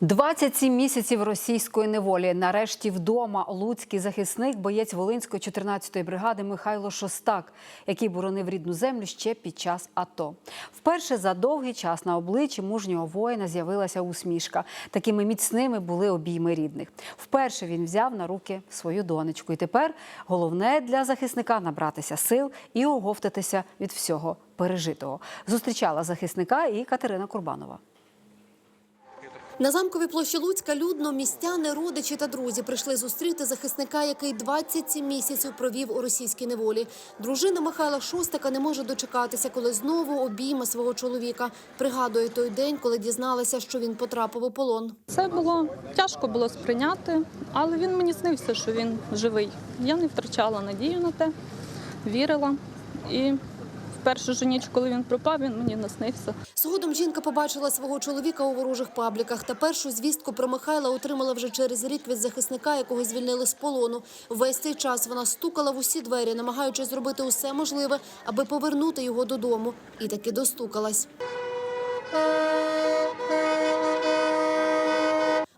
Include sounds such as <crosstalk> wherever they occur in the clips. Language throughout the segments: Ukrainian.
27 місяців російської неволі. Нарешті вдома луцький захисник, боєць Волинської 14-ї бригади Михайло Шостак, який боронив рідну землю ще під час АТО. Вперше за довгий час на обличчі мужнього воїна з'явилася усмішка. Такими міцними були обійми рідних. Вперше він взяв на руки свою донечку. І тепер головне для захисника набратися сил і оговтатися від всього пережитого. Зустрічала захисника і Катерина Курбанова. На замковій площі Луцька людно містяни, родичі та друзі прийшли зустріти захисника, який 27 місяців провів у російській неволі. Дружина Михайла Шостака не може дочекатися, коли знову обійме свого чоловіка. Пригадує той день, коли дізналася, що він потрапив у полон. Це було тяжко було сприйняти, але він мені снився, що він живий. Я не втрачала надію на те, вірила. І першу ж ніч, коли він пропав, він мені наснився. Згодом жінка побачила свого чоловіка у ворожих пабліках. Та першу звістку про Михайла отримала вже через рік від захисника, якого звільнили з полону. Весь цей час вона стукала в усі двері, намагаючись зробити усе можливе, аби повернути його додому. І таки достукалась.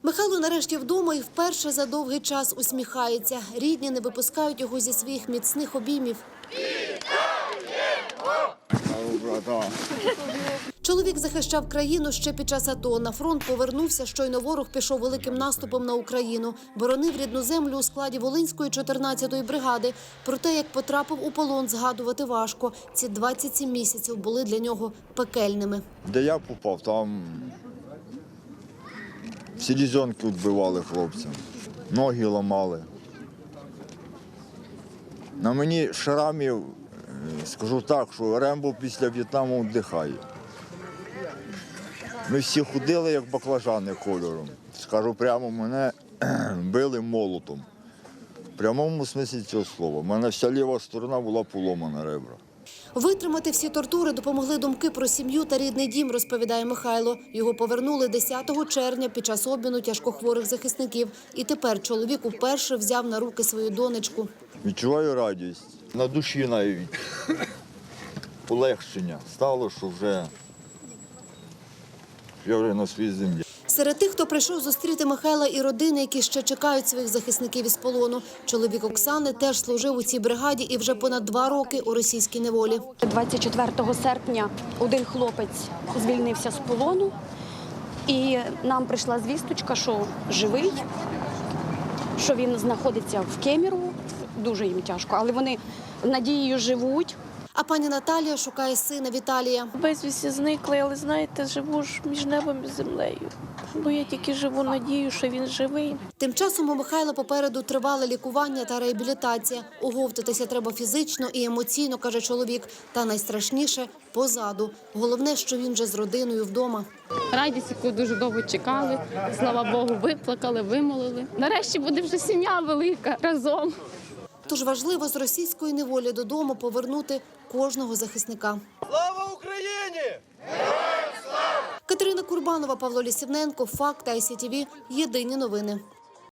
Михайло нарешті вдома і вперше за довгий час усміхається. Рідні не випускають його зі своїх міцних обіймів. Чоловік захищав країну ще під час АТО. На фронт повернувся, щойно ворог пішов великим наступом на Україну. Боронив рідну землю у складі Волинської 14-ї бригади. Про те, як потрапив у полон, згадувати важко. Ці 27 місяців були для нього пекельними. Де я попав, там селезенки відбивали хлопцям, ноги ламали. На мені шрамів, скажу так, що Рембо після В'єтнаму вдихає. Ми всі ходили, як баклажани кольором. Скажу прямо, мене <clears throat> били молотом. В прямому смислі цього слова. У мене вся ліва сторона була поломана ребра. Витримати всі тортури допомогли думки про сім'ю та рідний дім, розповідає Михайло. Його повернули 10 червня під час обміну тяжкохворих захисників. І тепер чоловік уперше взяв на руки свою донечку. Відчуваю радість. На душі навіть полегшення стало, що вже я вже на своїй землі. Серед тих, хто прийшов зустріти Михайла і родини, які ще чекають своїх захисників із полону. Чоловік Оксани теж служив у цій бригаді і вже понад два роки у російській неволі. 24 серпня один хлопець звільнився з полону, і нам прийшла звісточка, що живий, що він знаходиться в Кемерово. Дуже їм тяжко, але вони надією живуть. А пані Наталія шукає сина Віталія. Безвісті зникли, але знаєте, живу ж між небом і землею. Бо я тільки живу надію, що він живий. Тим часом у Михайла попереду тривале лікування та реабілітація. Оговтатися треба фізично і емоційно, каже чоловік. Та найстрашніше позаду. Головне, що він вже з родиною вдома. Радість, яку дуже довго чекали. Слава Богу, виплакали, вимолили. Нарешті буде вже сім'я велика разом. Тож важливо з російської неволі додому повернути кожного захисника. Слава Україні! Катерина Курбанова, Павло Лісівненко, Факт ICTV. Єдині новини.